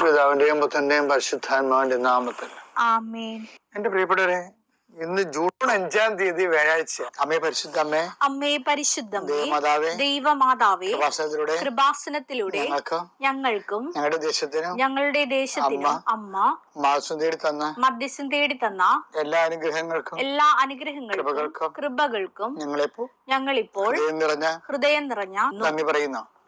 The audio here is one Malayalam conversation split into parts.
പിതാവിന്റെയും പുത്രന്റെയും പരിശുദ്ധാത്മാവിന്റെ നാമത്തിൽ. ആമേൻ. എന്റെ പ്രിയപ്പെട്ടവരെ ഇന്ന് ജൂൺ അഞ്ചാം തീയതി വ്യാഴാഴ്ച. അമ്മേ പരിശുദ്ധ അമ്മേ അമ്മേ പരിശുദ്ധമേ ദേവമാതാവേ ദൈവമാതാവേ കൃപാസനത്തിലൂടെ കൃപാസനത്തിലൂടെ ഞങ്ങൾക്കും ഞങ്ങളുടെ ദേശത്തിനും ഞങ്ങളുടെ ദേശത്തിനും അമ്മ മാസം തേടി തന്ന മധ്യസ്ഥം തേടി തന്ന എല്ലാ അനുഗ്രഹങ്ങൾക്കും എല്ലാ അനുഗ്രഹങ്ങൾക്കും കൃപകൾക്കും കൃപകൾക്കും ഞങ്ങളിപ്പോ ഞങ്ങളിപ്പോൾ ഹൃദയം നിറഞ്ഞ ഹൃദയം നിറഞ്ഞ നന്ദി പറയുന്നു.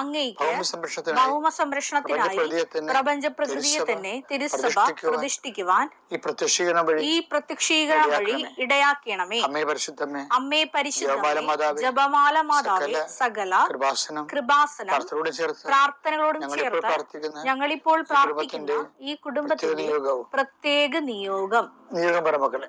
അങ്ങക്ക് ഭൗമ സംരക്ഷണത്തിനായി പ്രപഞ്ച പ്രകൃതിയെ തന്നെ തിരുസഭ പ്രതിഷ്ഠിക്കുവാൻ ഈ പ്രത്യക്ഷീകരണം വഴി ഈ പ്രത്യക്ഷീകരണം വഴി ഇടയാക്കണമേ. അമ്മേ പരിശുദ്ധമ്മേ അമ്മേ പരിശുദ്ധമേ മാതാവേ, ജപമാല മാതാവേ സകല കൃപാസനം കൃപാസനം പ്രാർത്ഥനകളോടും ചേർത്ത് ഞങ്ങളിപ്പോൾ പ്രാർത്ഥിക്കുന്ന ഈ കുടുംബത്തിന്റെ പ്രത്യേക നിയോഗം. നിയോഗം പറ മക്കളെ.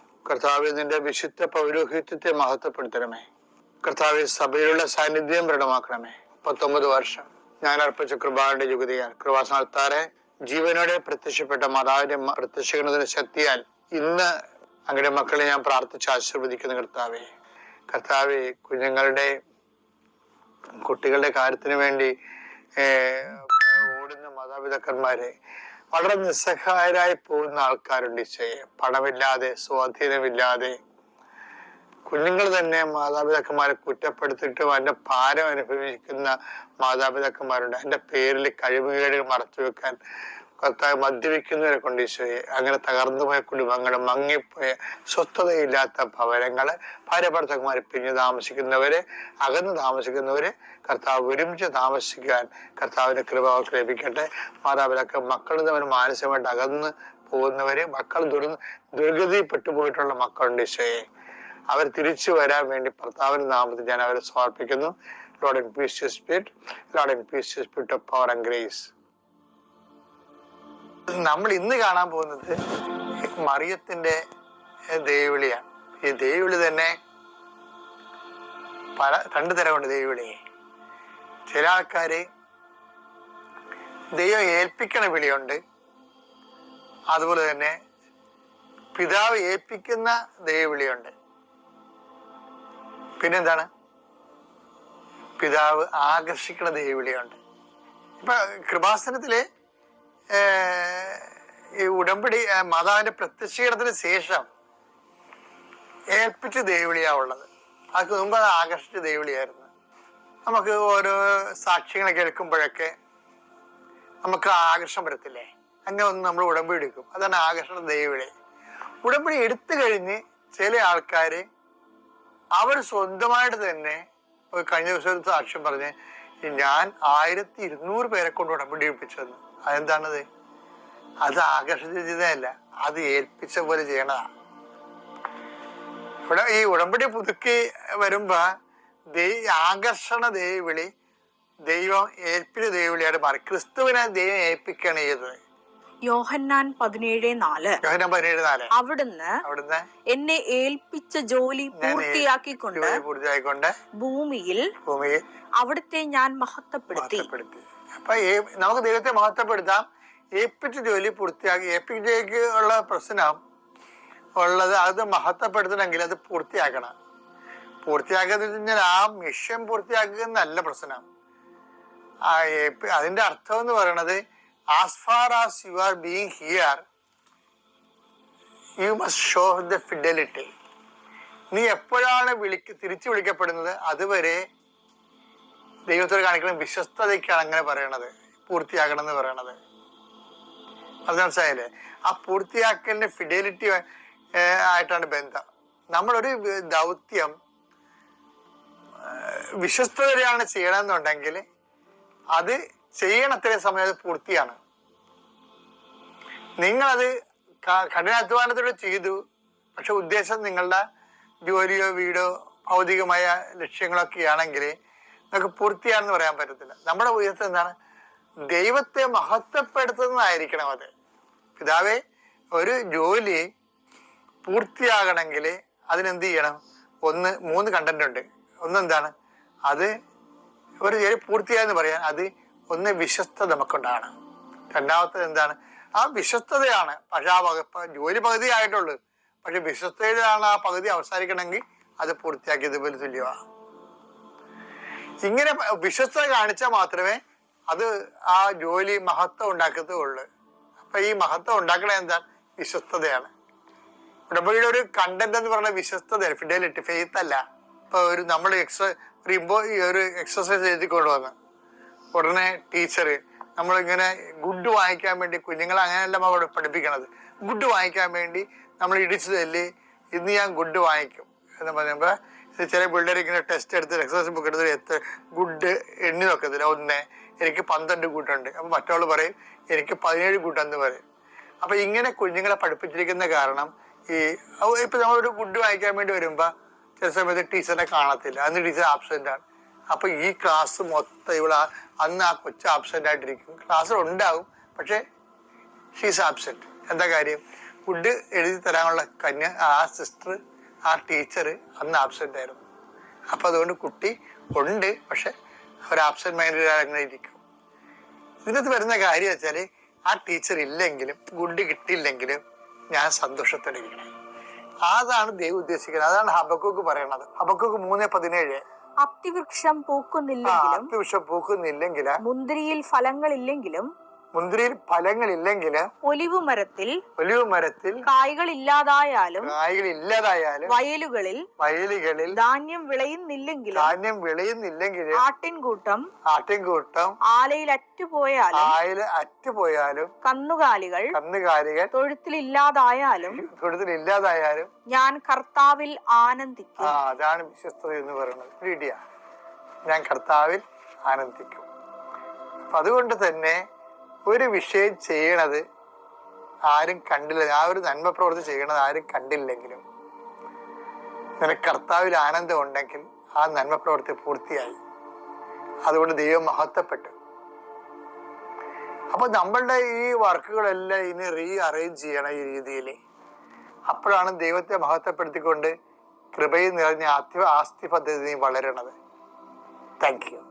കർത്താവ് നിന്റെ വിശുദ്ധ പൗരോഹിത്യത്തെ മഹത്വപ്പെടുത്തണമേ. കർത്താവ് സഭയിലുള്ള സാന്നിധ്യം ദൃഢമാക്കണമേ. പത്തൊമ്പത് വർഷം ഞാൻ അർപ്പിച്ച കൃപാന്റെ യുഗതിയാൽ കൃപാസനത്താറെ ജീവനോടെ പ്രത്യക്ഷപ്പെട്ട മാതാവിന്റെ പ്രത്യക്ഷിക്കുന്നതിന് ശക്തിയാൽ ഇന്ന് അങ്ങയുടെ മക്കളെ ഞാൻ പ്രാർത്ഥിച്ച് ആശീർവദിക്കുന്ന കർത്താവെ. കർത്താവെ കുഞ്ഞുങ്ങളുടെ കുട്ടികളുടെ കാര്യത്തിന് വേണ്ടി ഓടുന്ന മാതാപിതാക്കന്മാരെ വളരെ നിസ്സഹായരായി പോകുന്ന ആൾക്കാരുണ്ട് ഈശോയെ. പണമില്ലാതെ സ്വാധീനമില്ലാതെ. കുഞ്ഞുങ്ങൾ തന്നെ മാതാപിതാക്കന്മാരെ കുറ്റപ്പെടുത്തിയിട്ട് അതിന്റെ ഭാരം അനുഭവിക്കുന്ന മാതാപിതാക്കന്മാരുണ്ട്. അതിന്റെ പേരിൽ കഴിവുകേടുകൾ മറച്ചു വെക്കാൻ കർത്താവ് മദ്യപിക്കുന്നവരെ കൊണ്ട് ഈശോയെ അങ്ങനെ തകർന്നുപോയ കുടുംബങ്ങൾ മങ്ങിപ്പോയ സ്വസ്ഥതയില്ലാത്ത ഭവനങ്ങൾ ഭാര്യഭർത്തന്മാരെ പിരിഞ്ഞു താമസിക്കുന്നവര് അകന്ന് താമസിക്കുന്നവര് കർത്താവ് ഒരുമിച്ച് താമസിക്കാൻ കർത്താവിന്റെ കൃപ അവർക്ക് ലഭിക്കട്ടെ. മാതാപിതാക്കൾ മക്കൾ തമ്മിൽ മാനസികമായിട്ട് അകന്ന് പോകുന്നവര് മക്കൾ ദുർ ദുർഗതിപ്പെട്ടു പോയിട്ടുള്ള മക്കളുണ്ട് ഈശോയെ. അവർ തിരിച്ചു വരാൻ വേണ്ടി ഭർത്താവിന്റെ നാമത്തിൽ ഞാൻ അവരെ സമർപ്പിക്കുന്നു. Lord in peace spirit lord in peace spirit of power and grace നമ്മൾ ഇന്ന് കാണാൻ പോകുന്നത് മറിയത്തിന്റെ ദേവിളിയാണ്. ഈ ദേവിളി തന്നെ പല രണ്ടു തരമുണ്ട് ദേവിളിയെ. ചില ആൾക്കാര് ദൈവം ഏൽപ്പിക്കണ വിളിയുണ്ട്. അതുപോലെ തന്നെ പിതാവ് ഏൽപ്പിക്കുന്ന ദൈവവിളിയുണ്ട് പിന്നെന്താണ്? പിതാവ് ആകർഷിക്കുന്ന ദൈവവിളിയുണ്ട് ഇപ്പൊ കൃപാസനത്തിലെ ഈ ഉടമ്പടി മാതാവിന്റെ പ്രത്യക്ഷീകരണത്തിന് ശേഷം ഏൽപ്പിച്ച് ദേവിളിയാ ഉള്ളത്. അതിന് മുമ്പ് അത് ആകർഷിച്ച ദേവിളിയായിരുന്നു. നമുക്ക് ഓരോ സാക്ഷ്യങ്ങളെ കേൾക്കുമ്പോഴൊക്കെ നമുക്ക് ആകർഷണം വരത്തില്ലേ? അങ്ങനെ ഒന്ന് നമ്മൾ ഉടമ്പടി എടുക്കും. അതാണ് ആകർഷണ ദേവിളി. ഉടമ്പടി എടുത്തു കഴിഞ്ഞ് ചില ആൾക്കാർ അവർ സ്വന്തമായിട്ട് തന്നെ കഴിഞ്ഞ ദിവസം സാക്ഷ്യം പറഞ്ഞ് ഞാൻ ആയിരത്തി ഇരുന്നൂറ് പേരെ കൊണ്ട് ഉടമ്പടി എടുപ്പിച്ചതെന്ന് അതെന്താണത്? അത് ആകർഷിച്ചതല്ല അത് ഏൽപ്പിച്ച പോലെ ചെയ്യണതാ. ഇവിടെ ഈ ഉടമ്പടി പുതുക്കി വരുമ്പോ ദൈ- ആകർഷണ ദൈവവിളി ദൈവം ഏൽപ്പിച്ച ദൈവവിളിയായിട്ട് മാറി. ക്രിസ്തുവിനെ ദൈവം ഏൽപ്പിക്കുകയാണ് ചെയ്തത്. യോഹന്നാൻ പതിനേഴ് നാല്. യോഹന്നാൻ പതിനേഴ് നാല്. അവിടുന്ന് അവിടുന്ന് എന്നെ ഏൽപ്പിച്ച ജോലി പൂർത്തിയാക്കിക്കൊണ്ട് പൂർത്തിയാക്കിക്കൊണ്ട് ഭൂമിയിൽ ഭൂമിയിൽ അവിടുത്തെ ഞാൻ മഹത്വപ്പെടുത്തി. അപ്പൊ നമുക്ക് ദൈവത്തെ മഹത്വപ്പെടുത്താം. ഏൽപ്പിച്ച ജോലി പൂർത്തിയാക്കി ഏൽപ്പിച്ചേക്ക് ഉള്ള പ്രശ്നം ഉള്ളത് അത് മഹത്വപ്പെടുത്തണമെങ്കിൽ അത് പൂർത്തിയാക്കണം. പൂർത്തിയാക്കുക കഴിഞ്ഞാൽ ആ മിഷൻ പൂർത്തിയാക്കുക എന്നല്ല പ്രശ്നം. ആ അതിന്റെ അർത്ഥം എന്ന് പറയണത് as far as you are being here you must show the fidelity നീ എപ്പോഴാണ് വിളിക്ക് തിരിച്ചു വിളിക്കപ്പെടുന്നത്? അതുവരെ ദൈവത്തോട് കാണിക്കുന്ന വിശ്വസ്തതയ്ക്കാണ് അങ്ങനെ പറയണത്. പൂർത്തിയാക്കണം എന്ന് പറയണത്. അത് മനസ്സിലായില്ലേ? ആ പൂർത്തിയാക്കലിന്റെ ഫിഡലിറ്റി ആയിട്ടാണ് ബന്ധം. നമ്മളൊരു ദൗത്യം വിശ്വസ്തതയാണ് ചെയ്യണമെന്നുണ്ടെങ്കിൽ അത് ചെയ്യണത്ര സമയം അത് പൂർത്തിയാണ്. നിങ്ങളത് കഠിനാധ്വാനത്തോടെ ചെയ്തു പക്ഷെ ഉദ്ദേശം നിങ്ങളുടെ ജോലിയോ വീടോ ഭൗതികമായ ലക്ഷ്യങ്ങളൊക്കെ ആണെങ്കിൽ നിങ്ങൾക്ക് പൂർത്തിയാണെന്ന് പറയാൻ പറ്റത്തില്ല. നമ്മുടെ ഉയർത്തം എന്താണ്? ദൈവത്തെ മഹത്വപ്പെടുത്തുന്നതായിരിക്കണം അത്. പിതാവേ ഒരു ജോലി പൂർത്തിയാകണമെങ്കിൽ അതിനെന്ത് ചെയ്യണം? ഒന്ന് മൂന്ന് കണ്ടന്റ് ഉണ്ട്. ഒന്ന് എന്താണ്? അത് ഒരു ജോലി പൂർത്തിയായെന്ന് പറയാൻ അത് ഒന്ന് വിശ്വസ്തത നമുക്കുണ്ടാണ് രണ്ടാമത്തത് എന്താണ്? ആ വിശ്വസ്തതയാണ്. പക്ഷെ ആ വകുപ്പ് ജോലി പകുതി ആയിട്ടുള്ളൂ. പക്ഷെ വിശ്വസ്തയിലാണ് ആ പകുതി അവസാനിക്കണമെങ്കിൽ അത് പൂർത്തിയാക്കിയതുപോലെ തുല്യമാണ്. ഇങ്ങനെ വിശ്വസ്ത കാണിച്ചാൽ മാത്രമേ അത് ആ ജോലി മഹത്വം ഉണ്ടാക്കത്തുള്ളൂ. അപ്പൊ ഈ മഹത്വം ഉണ്ടാക്കണത് എന്താണ് വിശ്വസ്തതയാണ്. ഉടമ്പടിയുടെ ഒരു കണ്ടന്റ് എന്ന് പറഞ്ഞ വിശ്വസ്തതയാണ്. ഫിഡലിറ്റി ഫെയ്ത്ത് അല്ല. ഇപ്പൊ ഒരു നമ്മൾ എക്സ ഒരു ഇമ്പോ ഒരു എക്സസൈസ് എഴുതി കൊണ്ടുവന്ന്. ഉടനെ ടീച്ചർ നമ്മളിങ്ങനെ ഗുഡ് വാങ്ങിക്കാൻ വേണ്ടി കുഞ്ഞുങ്ങളെ അങ്ങനെയല്ല അവിടെ പഠിപ്പിക്കണത്. ഗുഡ് വാങ്ങിക്കാൻ വേണ്ടി നമ്മൾ ഇടിച്ചു തല്ലി ഇന്ന് ഞാൻ ഗുഡ് വാങ്ങിക്കും എന്ന് പറയുമ്പോ ചില പിള്ളേർ ഇങ്ങനെ ടെസ്റ്റ് എടുത്ത് എക്സസൈസ് ബുക്ക് എടുത്ത് എത്ര ഗുഡ് എണ്ണി നോക്കത്തില്ല. ഒന്ന് എനിക്ക് പന്ത്രണ്ട് കൂട്ടുണ്ട്. അപ്പൊ മറ്റവൾ പറയും എനിക്ക് പതിനേഴ് കൂട്ടെന്ന് പറയും. അപ്പൊ ഇങ്ങനെ കുഞ്ഞുങ്ങളെ പഠിപ്പിച്ചിരിക്കുന്ന കാരണം ഈ ഇപ്പം നമ്മളൊരു ഗുഡ് വായിക്കാൻ വേണ്ടി വരുമ്പോൾ ചില സമയത്ത് ടീച്ചറിനെ കാണത്തില്ല. അന്ന് ടീച്ചർ ആബ്സെന്റ് ആണ്. അപ്പൊ ഈ ക്ലാസ് മൊത്തം ഇവിടെ അന്ന് ആ കൊച്ചു ആബ്സെന്റ് ആയിട്ടിരിക്കും. ക്ലാസ്സിൽ ഉണ്ടാവും പക്ഷെ ഷീസ് ആബ്സെന്റ് എന്താ കാര്യം? ഫുഡ് എഴുതി തരാനുള്ള കന്യ ആ സിസ്റ്റർ ആ ടീച്ചർ അന്ന് ആബ്സെന്റ് ആയിരുന്നു. അപ്പൊ അതുകൊണ്ട് കുട്ടി ഉണ്ട് പക്ഷെ അവർ ആബ്സെന്റ് മൈൻഡ് അങ്ങനെ ഇരിക്കും. ഇതിനകത്ത് വരുന്ന കാര്യം വെച്ചാൽ ആ ടീച്ചർ ഇല്ലെങ്കിലും ഗുഡ് കിട്ടിയില്ലെങ്കിലും ഞാൻ സന്തോഷത്തോടെ ഇരിക്കണം അതാണ് ദൈവം ഉദ്ദേശിക്കുന്നത്. അതാണ് ഹബക്കൂക്ക് പറയണത്. ഹബക്കൂക്ക് മൂന്ന് പതിനേഴ്. അത്തിവൃക്ഷം ആ പൂക്കുന്നില്ലെങ്കിലും അത്യാവശ്യം പൂക്കുന്നില്ലെങ്കിൽ മുന്തിരിയിൽ ഫലങ്ങളില്ലെങ്കിലും മുന്തിരിയിൽ ഫലങ്ങളില്ലെങ്കിൽ ഒലിവ് മരത്തിൽ ഒലിവ് മരത്തിൽ കായ്കൾ ഇല്ലാതായാലും കായ്കൾ ഇല്ലാതായാലും വയലുകളിൽ വയലുകളിൽ ധാന്യം വിളയുന്നില്ലെങ്കിൽ ധാന്യം വിളയുന്നില്ലെങ്കിൽ ആട്ടിൻകൂട്ടം ആട്ടിൻകൂട്ടം ആലയിൽ അറ്റുപോയാലും ആയിൽ അറ്റുപോയാലും കന്നുകാലികൾ കന്നുകാലികൾ തൊഴുത്തിൽ ഇല്ലാതായാലും തൊഴുത്തിൽ ഇല്ലാതായാലും ഞാൻ കർത്താവിൽ ആ ആനന്ദിക്കും അതാണ് വിശ്വസ്തത എന്ന് പറയുന്നത്. ഞാൻ കർത്താവിൽ ആനന്ദിക്കും. അതുകൊണ്ട് തന്നെ ഒരു വിഷയം ചെയ്യണത് ആരും കണ്ടില്ല. ആ ഒരു നന്മ പ്രവൃത്തി ചെയ്യണത് ആരും കണ്ടില്ലെങ്കിലും നിനക്ക് കർത്താവിൽ ആനന്ദം ഉണ്ടെങ്കിൽ ആ നന്മ പ്രവൃത്തി പൂർത്തിയായി. അതുകൊണ്ട് ദൈവം മഹത്വപ്പെട്ടു. അപ്പൊ നമ്മളുടെ ഈ വർക്കുകളെല്ലാം ഇനി റീ അറേഞ്ച് ചെയ്യണം ഈ രീതിയിൽ. അപ്പോഴാണ് ദൈവത്തെ മഹത്വപ്പെടുത്തിക്കൊണ്ട് കൃപയിൽ നിറഞ്ഞ ആസ്തി പദ്ധതി വളരണത്. Thank you